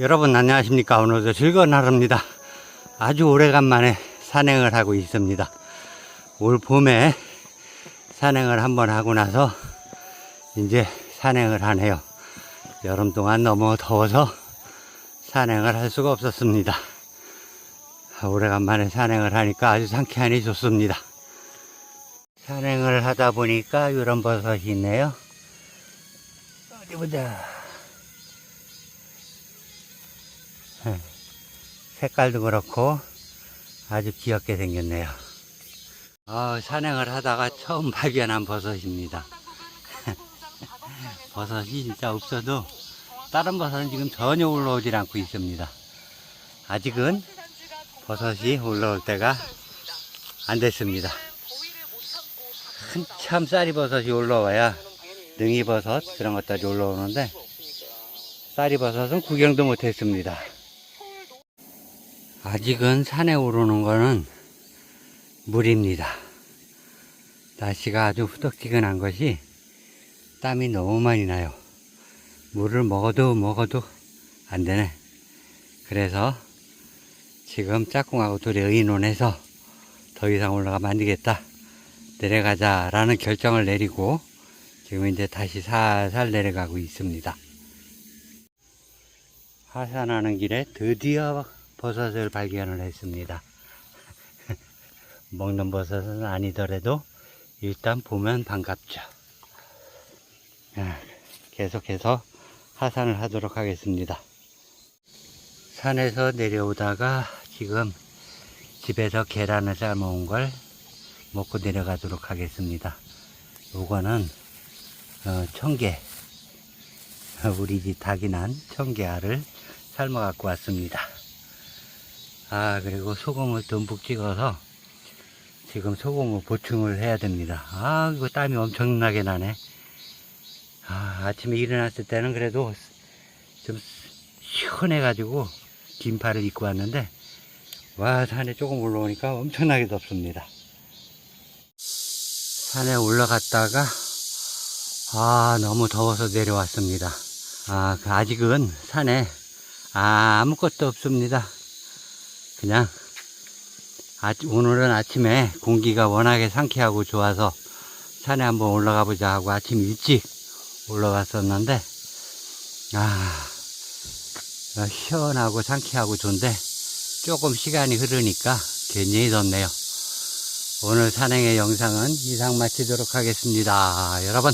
여러분 안녕하십니까? 오늘도 즐거운 하루입니다. 아주 오래간만에 산행을 하고 있습니다. 올 봄에 산행을 한번 하고 나서 이제 산행을 하네요. 여름 동안 너무 더워서 산행을 할 수가 없었습니다. 오래간만에 산행을 하니까 아주 상쾌하니 좋습니다. 산행을 하다 보니까 이런 버섯이 있네요. 어디 보자 색깔도 그렇고 아주 귀엽게 생겼네요. 아, 산행을 하다가 처음 발견한 버섯입니다. 버섯이 진짜 없어도 다른 버섯은 지금 전혀 올라오질 않고 있습니다. 아직은 버섯이 올라올 때가 안 됐습니다. 한참 쌀이버섯이 올라와야 능이버섯 그런 것들이 올라오는데 쌀이버섯은 구경도 못했습니다. 아직은 산에 오르는 거는 물입니다. 날씨가 아주 후덕지근한 것이 땀이 너무 많이 나요. 물을 먹어도 먹어도 안 되네. 그래서 지금 짝꿍하고 둘이 의논해서 더 이상 올라가면 안 되겠다. 내려가자 라는 결정을 내리고 지금 이제 다시 살살 내려가고 있습니다. 하산하는 길에 드디어 버섯을 발견을 했습니다. 먹는 버섯은 아니더라도 일단 보면 반갑죠. 아, 계속해서 하산을 하도록 하겠습니다. 산에서 내려오다가 지금 집에서 계란을 삶아온 걸 먹고 내려가도록 하겠습니다. 요거는 어, 청개 우리 집 닭이 난 청개알을 삶아 갖고 왔습니다. 아, 그리고 소금을 듬뿍 찍어서 지금 소금을 보충을 해야 됩니다. 아, 이거 땀이 엄청나게 나네. 아, 아침에 일어났을 때는 그래도 좀 시원해 가지고 긴팔을 입고 왔는데, 와, 산에 조금 올라오니까 엄청나게 덥습니다. 산에 올라갔다가, 아, 너무 더워서 내려왔습니다. 아, 그 아직은 산에 아무것도 없습니다. 그냥 아, 오늘은 아침에 공기가 워낙에 상쾌하고 좋아서 산에 한번 올라가 보자 하고 아침 일찍 올라왔었는데 아 시원하고 상쾌하고 좋은데 조금 시간이 흐르니까 굉장히 덥네요. 오늘 산행의 영상은 이상 마치도록 하겠습니다. 여러분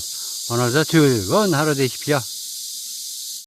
오늘도 즐거운 하루 되십시오.